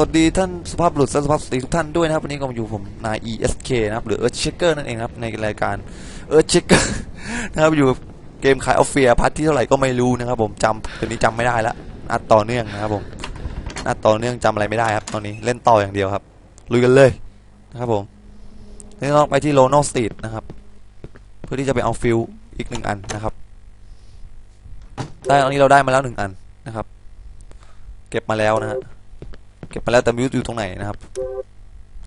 วัสดีท่านสุภาพบุรุษและสุภาพสตรีทุกท่านด้วยนะครับวันนี้ก็มาอยู่ผมนาย ESK นะครับหรือ Earth Shaker นั่นเองครับในรายการ Earth Shaker นะครับอยู่เกมขายออฟเฟียพัทที่เท่าไหร่ก็ไม่รู้นะครับ ผมจำตัวนี้จำไม่ได้ละอัดต่อเนื่องนะครับผมอัดต่อเนื่องจำอะไรไม่ได้ครับตอนนี้เล่นต่ออย่างเดียวครับลุยกันเลยนะครับผมนี่ต้องไปที่โลโนสตรีทนะครับ เพื่อที่จะไปเอาฟิลอีกหนึ่งอันนะครับได้ตอนนี้เราได้มาแล้วหนึ่งอันนะครับ เก็บมาแล้วนะฮะ เก็บมาแล้วแต่ไม่รู้อยู่ตรงไหนนะครับ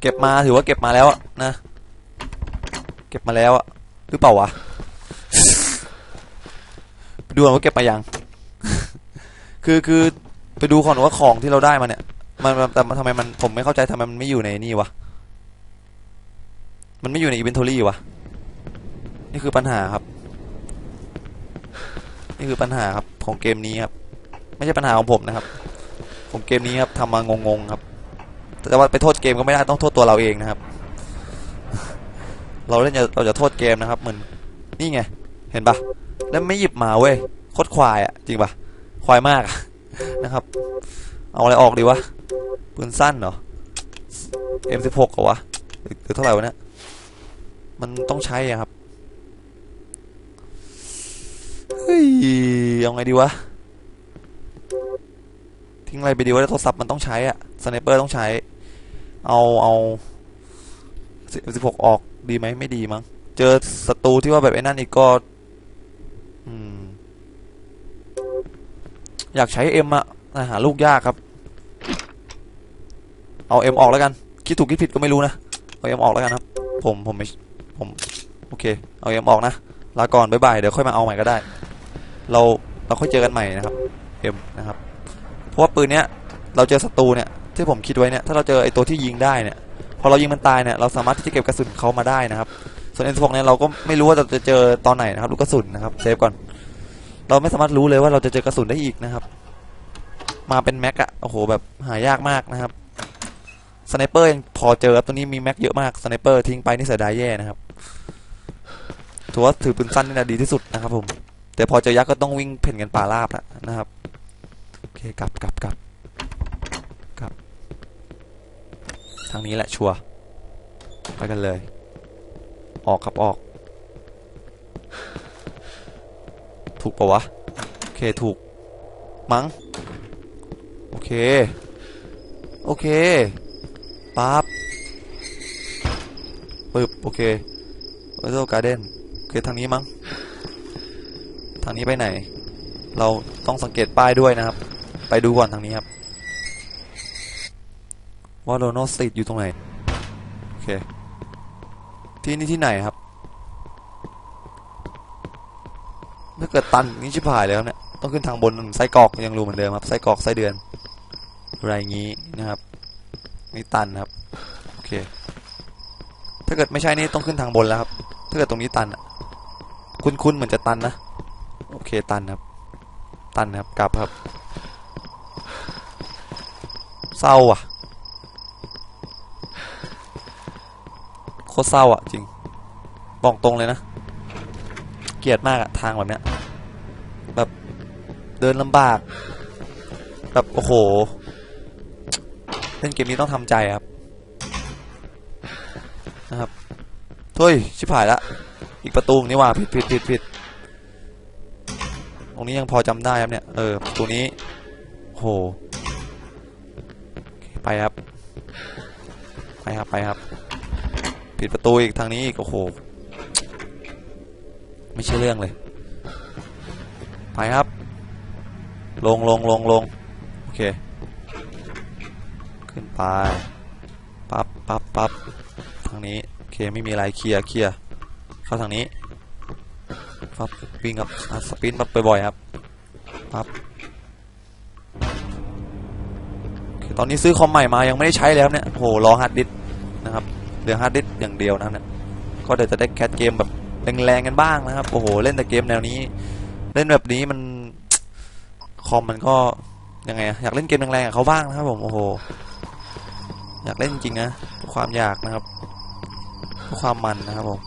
เก็บมาถือว่าเก็บมาแล้วนะ เก็บมาแล้วอะหรือเปล่าวะไปดูก่อนว่าเก็บมายัง คือคือไปดูก่อนว่าของที่เราได้มาเนี่ย มันแต่ทำไมมันผมไม่เข้าใจทำไมมันไม่อยู่ในนี่วะมันไม่อยู่ในอินเวนทอรี่วะนี่คือปัญหาครับ นี่คือปัญหาครับของเกมนี้ครับ ไม่ใช่ปัญหาของผมนะครับ ผมเกมนี้ครับทำมางงๆครับ แต่ว่าไปโทษเกมก็ไม่ได้ต้องโทษตัวเราเองนะครับ เราเล่นจะเราจะโทษเกมนะครับเหมือนนี่ไง เห็นปะแล้วไม่หยิบมาเว้ยโคตรควายอะจริงปะควายมากนะครับ เอาอะไรออกดีวะปืนสั้นเหรอ M16 เหรอวะหรือหรือเท่าไหร่วะเนี่ยมันต้องใช้อะครับเฮ้ยเอาไงดีวะ ทิ้งอะไรไปดีว่าโทรศัพท์มันต้องใช้อะสไนเปอร์ต้องใช้ เอาเอาสิบหกออกดีไหมไม่ดีมั้งเจอศัตรูที่ว่าแบบไอ้นั่นอีกก็อยากใช้เอ็มอะหาลูกยากครับ เอาเอ็มออกแล้วกัน คิดถูกคิดผิดก็ไม่รู้นะ เอาเอ็มออกแล้วกันครับ ผมผมไม่ผมโอเค เอาเอ็มออกนะลาก่อนบ๊ายบายเดี๋ยวค่อยมาเอาใหม่ก็ได้ เราเราค่อยเจอกันใหม่นะครับเอ็มนะครับ เพราะว่าปืนเนี้ยเราเจอศัตรูเนี่ยที่ผมคิดไว้เนี่ยถ้าเราเจอไอตัวที่ยิงได้เนี่ยพอเรายิงมันตายเนี่ยเราสามารถที่จะเก็บกระสุนเขามาได้นะครับ ส่วน M16 เนี่ยเราก็ไม่รู้ว่าเราจะเจอตอนไหนนะครับลูกกระสุนนะครับเซฟก่อน เราไม่สามารถรู้เลยว่าเราจะเจอกระสุนได้อีกนะครับ มาเป็นแม็กอะโอ้โหแบบหายากมากนะครับสไนเปอร์ยังพอเจอครับตัวนี้มีแม็กเยอะมากสไนเปอร์ทิ้งไปนี่เสียดายแย่นะครับถือว่าถือปืนสั้นนี่นะดีที่สุดนะครับผมแต่พอเจอยักษ์ก็ต้องวิ่งเพ่นกันป่าราบแล้วนะครับ กลับกลับกลับกลับ ทางนี้แหละชัวร์ไปกันเลย ออกครับออก ถูกปะวะ โอเคถูก มั้ง โอเค โอเคปั๊บปึ๊บโอเคเวอร์โซการ์เด้นโอเคทางนี้มั้ง ทางนี้ไปไหน เราต้องสังเกตป้ายด้วยนะครับ ไปดูก่อนทางนี้ครับ ว่าโลโนสตรีทอยู่ตรงไหน โอเค ที่นี่ที่ไหนครับ ถ้าเกิดตันนี่ชิบหายแล้วเนี่ย ต้องขึ้นทางบนไส้กรอกยังรู้เหมือนเดิมครับไส้กรอกไส้เดือน อะไรอย่างนี้นะครับ นี่ตันครับ โอเค ถ้าเกิดไม่ใช่นี่ต้องขึ้นทางบนแล้วครับ ถ้าเกิดตรงนี้ตันคุ้นๆเหมือนจะตันนะ โอเคตันครับ ตันครับกลับครับ เศร้าอะ โคตรเศร้าอะ จริง บอกตรงเลยนะ เกลียดมากอะ ทางแบบเนี้ย แบบเดินลำบาก แบบ โอ้โห เล่นเกมนี้ต้องทำใจครับ นะครับเฮ้ย ชิบหายละ อีกประตูนี่ว่าผิดผิดผิดผิดตรงนี้ยังพอจำได้ครับเนี่ย เออ ประตูนี้โห ไปครับ ไปครับไปครับผิดประตูอีกทางนี้อีกโอ้โห ไม่ใช่เรื่องเลย ไปครับ ลงลงลงลงโอเค ขึ้นไป ปั๊บปั๊บปั๊บทางนี้ โอเค ไม่มีอะไรเคลียร์เคลียร์เข้าทางนี้ปับวิ่งครับสปินปับบ่อยๆครับปั๊บ ตอนนี้ซื้อคอมใหม่มายังไม่ได้ใช้แล้วเนี่ยโหรอฮาร์ดดิสก์นะครับเหลือฮาร์ดดิสก์อย่างเดียวนะเนี่ยก็เดี๋ยวจะได้แคสเกมแบบแรงๆกันบ้างนะครับโอ้โหเล่นแต่เกมแนวนี้ เล่นแบบนี้มันคอมมันก็ยังไงอยากเล่นเกมแรงๆกับเขาบ้างนะครับผมโอ้โหอยากเล่นจริงนะความอยากนะครับความมันนะครับผม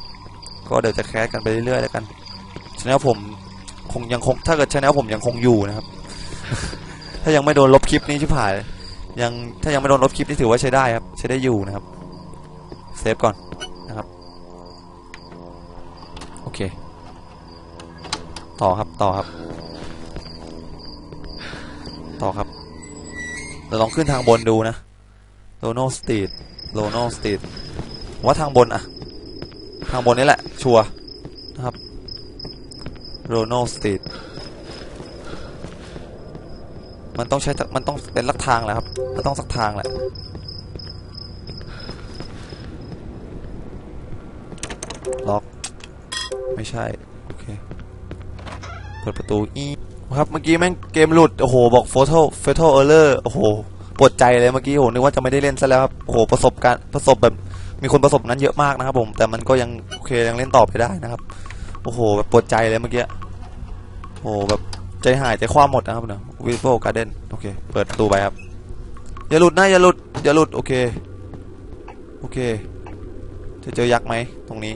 ก็เดี๋ยวจะแคสกันไปเรื่อยๆแล้วกันชแนลผมคงยังคงถ้าเกิดชแนลผมยังคงอยู่นะครับ ถ้ายังไม่โดนลบคลิปนี้ชิบหาย ยังถ้ายังไม่โดนลบคลิปนี่ถือว่าใช้ได้ครับ ใช้ได้อยู่นะครับ เซฟก่อนนะครับ โอเค ต่อครับต่อครับ ต่อครับเราลองขึ้นทางบนดูนะโลโนสตรีทโลโนสตรีทว่าทางบนอะทางบนนี่แหละ ชัวนะครับโลโนสตรีท มันต้องใช้มันต้องเป็นลักทางแหละครับมันต้องสักทางแหละล็อกไม่ใช่โอเคเปิดประตูอีครับเมื่อกี้แม่งเกมหลุดโอ้โหบอก photo fatal error โอ้โหปวดใจเลยเมื่อกี้โอ้โหนึกว่าจะไม่ได้เล่นซะแล้วครับโอ้โหประสบการณ์ประสบแบบมีคนประสบนั้นเยอะมากนะครับผมแต่มันก็ยังโอเคยังเล่นต่อไปได้นะครับโอ้โหแบบปวดใจเลยเมื่อกี้โอ้โหแบบใจหายใจคว้าหมดนะครับเนาะ วิโ o การ์เดนโอเค เปิดประตูไปครับ อย่าหลุดนะ อย่าหลุด อย่าหลุด โอเค โอเค จะเจอยักษ์ไหม ตรงนี้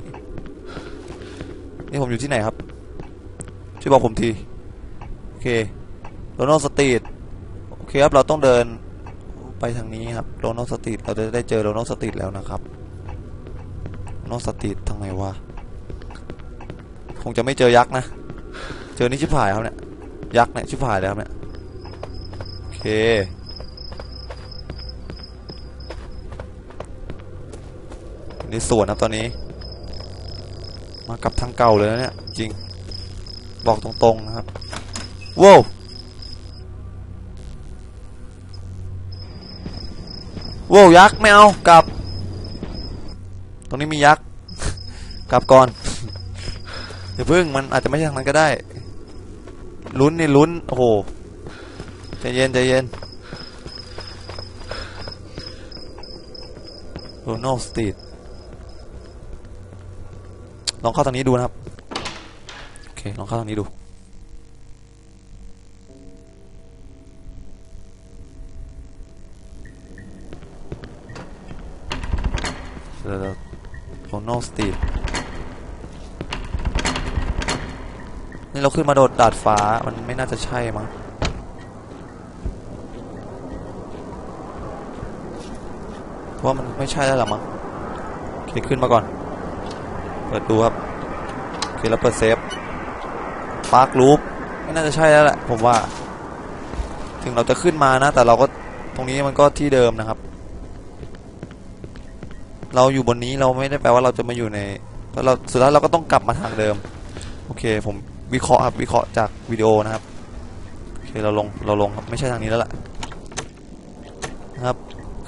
นี่ผมอยู่ที่ไหนครับ ช่วยบอกผมที โอเคโรนัลสตรีทโอเคครับ เราต้องเดินไปทางนี้ครับโรนัลสตรีทเราจะได้เจอโรนัลสตรีทแล้วนะครับโรนัลสตรีททางไหนวะ คงจะไม่เจอยักษ์นะ เจอนี่ชิบหายครับเนี่ย ยักษ์เนี่ยชิบหายแล้วเนี่ย เค นี่สวนนะตอนนี้ มากับทางเก่าเลยนะเนี่ย จริง บอกตรงๆนะครับ ว้าวว้าวยักษ์ไม่เอากลับ ตรงนี้มียักษ์ กลับก่อนเดี๋ยวพึ่งมันอาจจะไม่ใช่ทางนั้นก็ได้ ลุ้นนี่ลุ้น โอ้โห ใจเย็นใจเย็นโรนัลสตรีทลองเข้าทางนี้ดูนะครับ โอเค ลองเข้าทางนี้ดู เดี๋ยวโรนัลสตรีทนี่เราขึ้นมาโดดดาดฟ้า มันไม่น่าจะใช่มั้ง เพราะ ว่ามันไม่ใช่แล้วหรอมั้งโอเคขึ้นมาก่อน เปิดดูครับโอเคแล้วเปิดเซฟปาร์คลูปไม่น่าจะใช่แล้วแหละผมว่า ถึงเราจะขึ้นมานะ แต่เราก็ตรงนี้มันก็ที่เดิมนะครับ เราอยู่บนนี้เราไม่ได้แปลว่าเราจะมาอยู่ในแล้วเราสุดท้ายเราก็ต้องกลับมาทางเดิม โอเค ผมวิเคราะห์ครับวิเคราะห์จากวิดีโอนะครับโอเคเราลงเราลงครับไม่ใช่ทางนี้แล้วล่ะนะครับ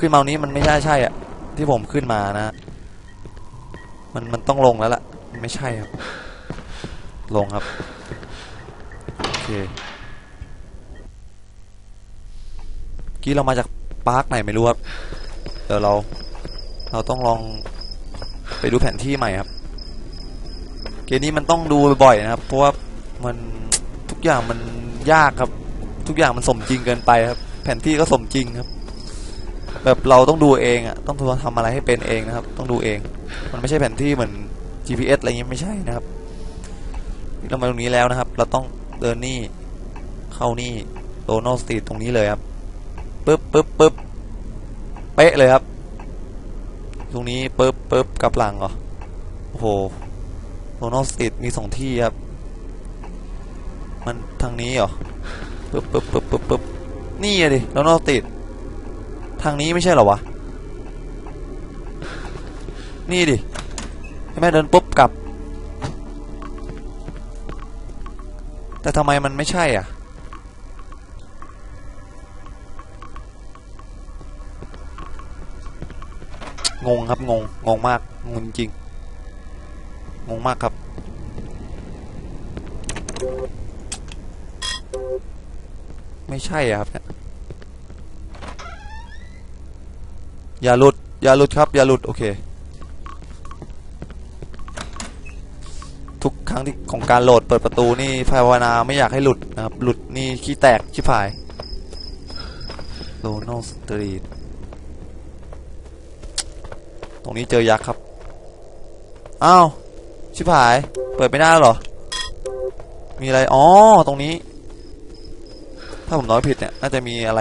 ขึ้นมานี้มันไม่ใช่ใช่อะที่ผมขึ้นมานะ มันมันต้องลงแล้วล่ะ ไม่ใช่ครับ ลงครับ โอเคกี้เรามาจากปาร์คไหนไม่รู้ครับ เดี๋ยวเรา เราต้องลองไปดูแผนที่ใหม่ครับ เกมนี้มันต้องดูบ่อยๆนะครับ เพราะว่ามันทุกอย่างมันยากครับ ทุกอย่างมันสมจริงเกินไปครับ แผนที่ก็สมจริงครับ แบบเราต้องดูเองอะต้องทำอะไรให้เป็นเองนะครับ ต้องดูเอง มันไม่ใช่แผนที่เหมือน GPS อะไรเงี้ยไม่ใช่นะครับเรามาตรงนี้แล้วนะครับ เราต้องเดินนี่เข้านี่โ o นัลสตรีทตรงนี้เลยครับปึ๊บปึ๊บปึ๊บเป๊ะเลยครับ ตรงนี้ปึ๊บปึ๊บกลับหลังเหรอโอ้โหโ o นัลสตรีทมีสองที่ครับ มันทางนี้เหรอปึ๊บปึ๊บปึ๊บปึ๊บปึ๊บนี่อะดิโ o นัลสตรีท ทางนี้ไม่ใช่เหรอวะ นี่ดิใช่เดินปุ๊บกลับ แต่ทำไมมันไม่ใช่อะ งงครับงง งงมาก งงจริง งงมากครับไม่ใช่อะครับเนี่ย อย่าหลุด อย่าหลุดครับ อย่าหลุด โอเค ทุกครั้งที่ของการโหลดเปิดประตูนี่ภาวนาไม่อยากให้หลุดนะครับ หลุดนี่ขี้แตกชิบหายโ o นัลสตรีท ตรงนี้เจอยักษ์ครับ อ้าว ชิบหาย เปิดไม่ได้หรอ มีอะไร อ๋อ ตรงนี้ ถ้าผมน้อยผิดเนี่ย น่าจะมีอะไร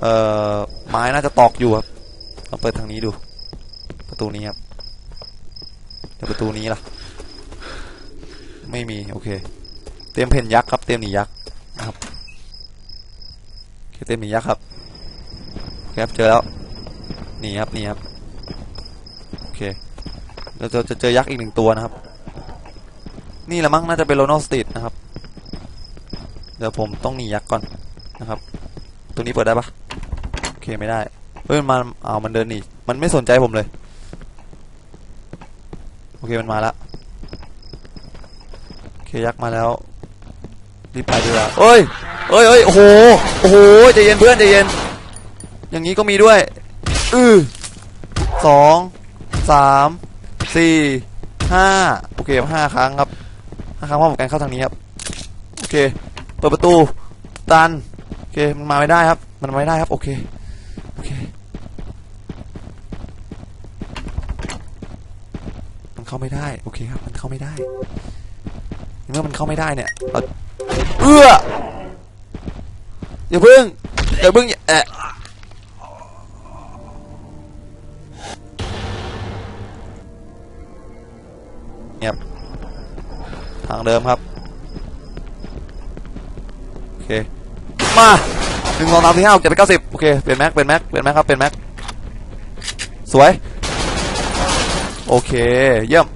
เอ่อไม้น่าจะตอกอยู่ครับลองเปิดทางนี้ดู ประตูนี้ครับเดี๋ยวประตูนี้ล่ะ ไม่มีโอเค เตรียมเพนยักษ์ครับเตรียมหนียักษ์นะครับเตรียมหนียักษ์ครับครับเจอแล้วหนีครับหนีครับโอเคเราจะจะเจอยักษ์อีกหนึ่งตัวนะครับ นี่ละมั้งน่าจะเป็นโลโนสติดนะครับ เดี๋ยวผมต้องหนียักษ์ก่อนนะครับ ตัวนี้เปิดได้ปะ เคไม่ได้เฮ้ยมันมาเอามันเดินหนีมันไม่สนใจผมเลย โอเคมันมาแล้วโอเคยักษ์มาแล้วรีบไปดีกว่าเอ้ยเอ้ยเอ้ยโอ้โหโอ้โหใจเย็นเพื่อนใจเย็น อย่างนี้ก็มีด้วยอือสองสามสี่ห้าโอเคห้าครั้งครับห้าครั้งพร้อมกันเข้าทางนี้ครับโอเคเปิดประตูตันโอเคมันมาไม่ได้ครับ มันมาไม่ได้ครับโอเค โอเค มัน เข้าไม่ได้ โอเคครับ มันเข้าไม่ได้ เมื่อมันเข้าไม่ได้เนี่ยเราเอื้ออย่าเพิ่งอย่าเพิ่งอย่าแอะเงียบทางเดิมครับ โอเค มาหนึ่งสองสามสี่ห้าหกเจ็ดแปดเก้าสิบโอเค เปลี่ยนแม็ก เปลี่ยนแม็ก เปลี่ยนแม็กครับ เปลี่ยนแม็ก สวย โอเค เยี่ยม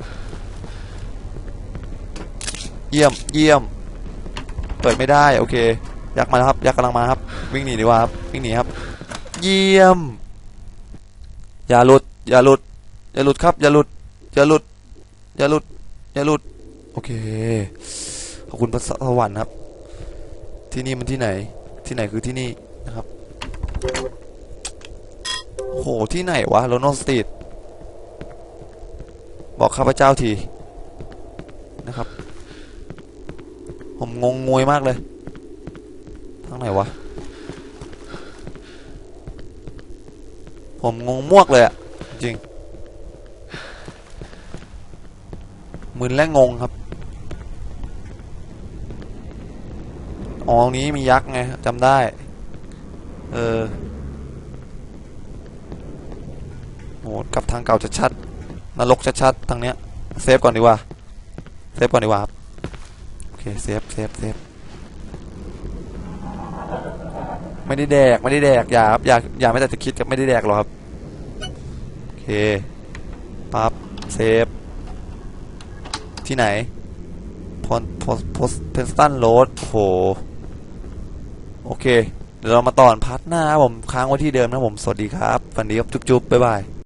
เยี่ยม เยี่ยม เปิดไม่ได้ โอเค ยักษ์มาแล้วครับ ยักษ์กำลังมาครับ วิ่งหนีดีกว่าครับ วิ่งหนีครับ เยี่ยม อย่าหลุด อย่าหลุด อย่าหลุดครับ อย่าหลุด อย่าหลุด อย่าหลุด อย่าหลุด โอเค ขอบคุณพระสวรรค์ครับ ที่นี่มันที่ไหน ที่ไหนคือที่นี่นะครับโห ที่ไหนวะโลโนสตรีท บอกข้าพเจ้าทีนะครับ ผมงงงวยมากเลยทางไหนวะ ผมงงมวกเลยอะจริงมึนและงงครับอ๋อตรงนี้มียักษ์ไงจำได้ เออโหกลับทางเก่าจะชัด นรกชัดๆทางเนี้ยเซฟก่อนดีกว่าเซฟก่อนดีกว่าครับโอเคเซฟเซฟเซฟไม่ได้แดกไม่ได้แดกอย่าครับอย่าอย่าไม่แต่จะคิดกับไม่ได้แดกหรอกครับโอเคปั๊บเซฟที่ไหนพอนโพสโพสเพนสตันโรดโอ้โหโอเค เดี๋ยวเรามาต่อพาร์ทหน้าผมค้างไว้ที่เดิมนะผม สวัสดีครับฝันดีครับ จุ๊บๆบ๊ายบาย